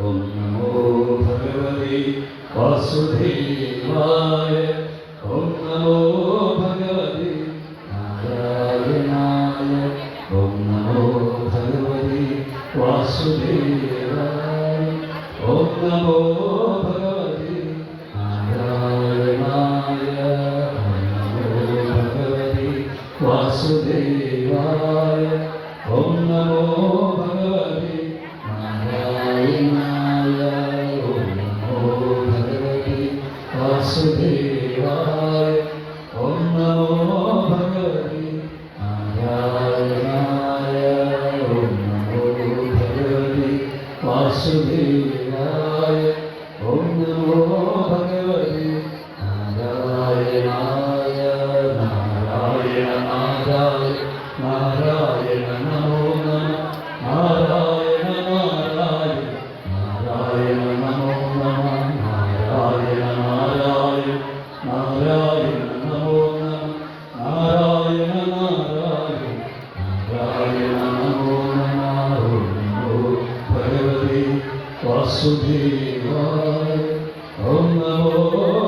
ഓം നമോ ഭഗവതേ വാസുദേവായ ഓം നമോ ഭഗവതേ നാരായണായ ഓം നമോ ഭഗവതേ വാസുദേവായ वासुदेवाय ॐ नमो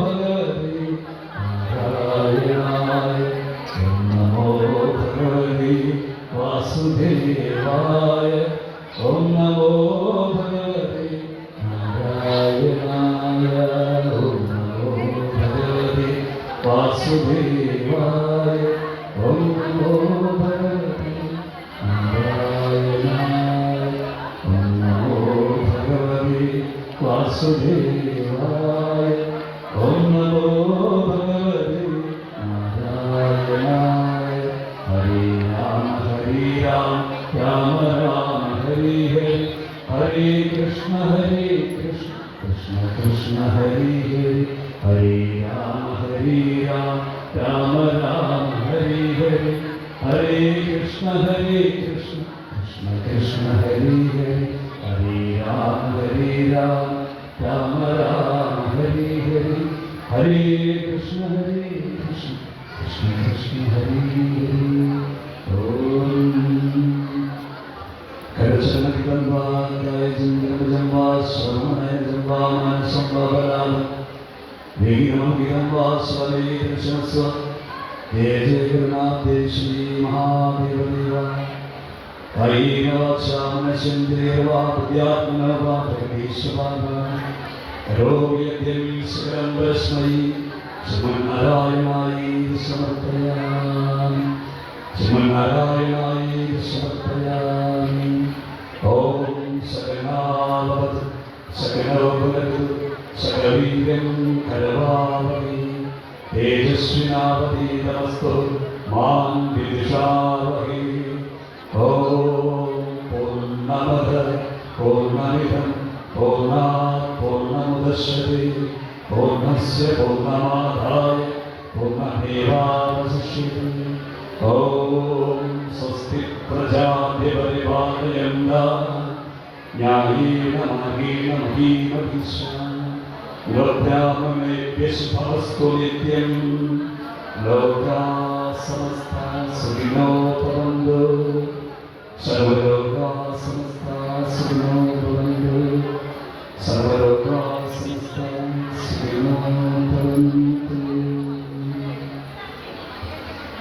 भगवते नारायणाय ॐ नमो भगवते वासुदेवाय ॐ नमो भगवते नारायणाय ॐ नमो वासुदेवाय। ॐ नमो भगवते नारायणाय। हरे राम हरे राम राम राम, हरे हरे। हरे कृष्ण हरे कृष्ण कृष्ण कृष्ण, हरे हरे। हरे राम हरे राम राम राम, हरे हरे। हरे कृष्ण हरे कृष्ण कृष्ण कृष्ण, हरि हरे। हरे राम हरे राम। കൃഷ്ണ കൃഷ്ണ ഹരേ ഹരേ സമർപ്പയാമി. ശ്രീമന്നാരായണായി സമർപ്പയാമി. ഓം സകനാവത് സകനോപരതു സകവീരം കരവാവഹി തേജസ്വിനാവതീതമസ്തു മാം വിദുഷാവഹി. ഓം പൂർണമത പൂർണമിതം പൂർണാത് പൂർണമുദശ്യതി. പൂർണസ്യ പൂർണമാദായ പൂർണമേവാവശിഷ്യത്തെ ഓം സ്വസ്തി പ്രജാഭിപരിപാലയന്ത ന്യായേന മാർഗേണ മഹീമഹിഷ യോഗ്യാമേഭ്യശുഭവസ്തു നിത്യം ലോകാ സമസ്ത സുഖിനോ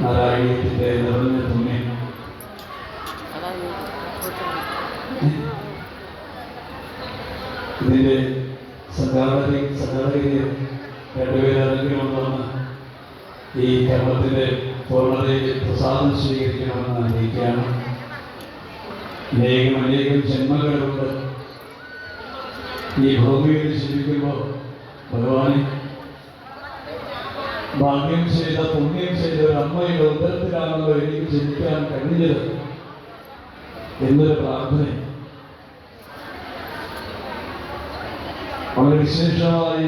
നിറഞ്ഞ പുണ്യം ഇതിന്റെ സംഘാടക സംഘാടകരെയും രണ്ടുപേരെങ്കിലും ഈ കർമ്മത്തിന്റെ പൂർണതയിൽ പ്രസാദം സ്വീകരിക്കണമെന്ന് അറിയിക്കുകയാണ് അനേകം അനേകം ജന്മങ്ങളുണ്ട്. ഈ ഭൂമിയിൽ ജീവിക്കുമ്പോൾ ഭഗവാനെ ഭാഗ്യം ചെയ്ത പുണ്യം ചെയ്ത ഒരു അമ്മയുടെ ഉദരത്തിലാണല്ലോ എനിക്ക് ജനിക്കാൻ കഴിഞ്ഞത് എന്നൊരു പ്രാർത്ഥന. വളരെ വിശേഷമായി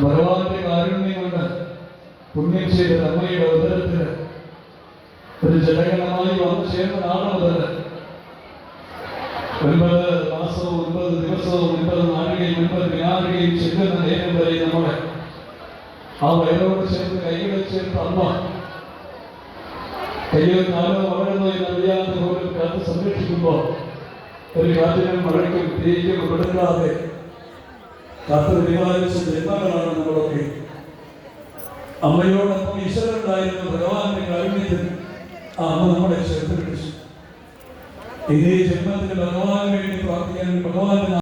ഭഗവാന്റെ കാരുണ്യം കൊണ്ട് പുണ്യം ചെയ്ത അമ്മയുടെ ഉദരത്തിൽ ഒരു ജനഗണമായി വന്നു ചേർന്ന നാളെ മുതൽ ഒൻപത് മാസവും ഒൻപത് ദിവസവും ഒൻപത് നാഴികയും ഒൻപത് വിനാഴികയും ചെല്ലുന്ന നേരം വരെ നമ്മളെ ആ വയറോട് ചേർത്ത് കൈവച്ച് അമ്മ കയ്യിൽ കാലോ വളരുന്നോ എന്നറിയാതെ പോലും കാത്ത് സംരക്ഷിക്കുമ്പോൾ ഒരു കാറ്റിനും മഴയ്ക്കും തീയ്ക്കും വിടുങ്ങാതെ കാത്തു പരിപാലിച്ച ജന്മങ്ങളാണ് നമ്മളൊക്കെ? അമ്മയോടൊപ്പം ഈശ്വരനുണ്ടായിരുന്ന ഭഗവാന്റെ കാരുണ്യത്തിൽ ആ അമ്മ നമ്മളെ ചേർത്ത് പിടിച്ചു ഇതേ ജന്മത്തിന് ഭഗവാന് വേണ്ടി പ്രാർത്ഥിക്കാൻ ഭഗവാന്റെ